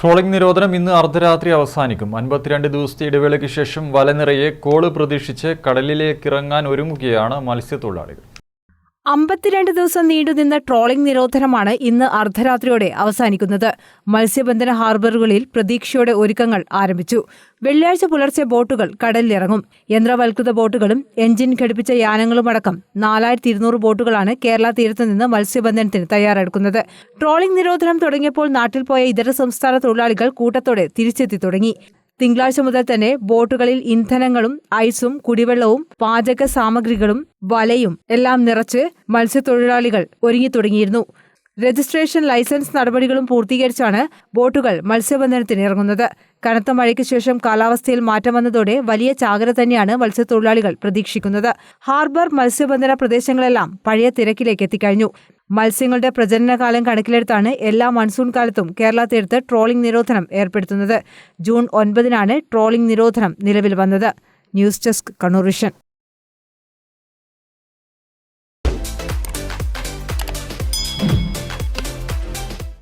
Trawling നിരോധനം ഇന്ന് അർദ്ധരാത്രി അവസാനിക്കും. അൻപത്തിരണ്ട് ദിവസത്തെ ഇടവേളയ്ക്ക് ശേഷം വല നിറയെ കോൾ പ്രതീക്ഷിച്ച് കടലിലേക്കിറങ്ങാൻ ഒരുങ്ങുകയാണ് മത്സ്യത്തൊഴിലാളികൾ. അമ്പത്തിരണ്ട് ദിവസം നീണ്ടുനിന്ന ട്രോളിംഗ് നിരോധനമാണ് ഇന്ന് അർദ്ധരാത്രിയോടെ അവസാനിക്കുന്നത്. മത്സ്യബന്ധന ഹാർബറുകളിൽ പ്രതീക്ഷയോടെ ഒരുക്കങ്ങൾ ആരംഭിച്ചു. വെള്ളിയാഴ്ച പുലർച്ചെ ബോട്ടുകൾ കടലിലിറങ്ങും. യന്ത്രവൽകൃത ബോട്ടുകളും എഞ്ചിൻ ഘടിപ്പിച്ച യാനങ്ങളുമടക്കം നാലായിരത്തി ഇരുന്നൂറ് ബോട്ടുകളാണ് കേരള തീരത്ത് നിന്ന് മത്സ്യബന്ധനത്തിന് തയ്യാറെടുക്കുന്നത്. ട്രോളിംഗ് നിരോധനം തുടങ്ങിയപ്പോൾ നാട്ടിൽ പോയ ഇതര സംസ്ഥാന തൊഴിലാളികൾ കൂട്ടത്തോടെ തിരിച്ചെത്തി തുടങ്ങി. തിങ്കളാഴ്ച മുതൽ തന്നെ ബോട്ടുകളിൽ ഇന്ധനങ്ങളും ഐസും കുടിവെള്ളവും പാചക സാമഗ്രികളും വലയും എല്ലാം നിറച്ച് മത്സ്യത്തൊഴിലാളികൾ ഒരുങ്ങി തുടങ്ങിയിരുന്നു രജിസ്ട്രേഷൻ ലൈസൻസ് നടപടികളും പൂർത്തീകരിച്ചാണ് ബോട്ടുകൾ മത്സ്യബന്ധനത്തിന് ഇറങ്ങുന്നത്. കനത്ത മഴയ്ക്ക് ശേഷം കാലാവസ്ഥയിൽ മാറ്റം വന്നതോടെ വലിയ ചാകര തന്നെയാണ് മത്സ്യത്തൊഴിലാളികൾ പ്രതീക്ഷിക്കുന്നത്. ഹാർബർ മത്സ്യബന്ധന പ്രദേശങ്ങളെല്ലാം പഴയ തിരക്കിലേക്ക് എത്തിക്കഴിഞ്ഞു. മത്സ്യങ്ങളുടെ പ്രജനനകാലം കണക്കിലെടുത്താണ് എല്ലാ മൺസൂൺ കാലത്തും കേരള തീരത്ത് ട്രോളിംഗ് നിരോധനം ഏർപ്പെടുത്തുന്നത്. ജൂൺ ഒൻപതിനാണ് ട്രോളിംഗ് നിരോധനം നിലവിൽ വന്നത്. News desk Kannur vision.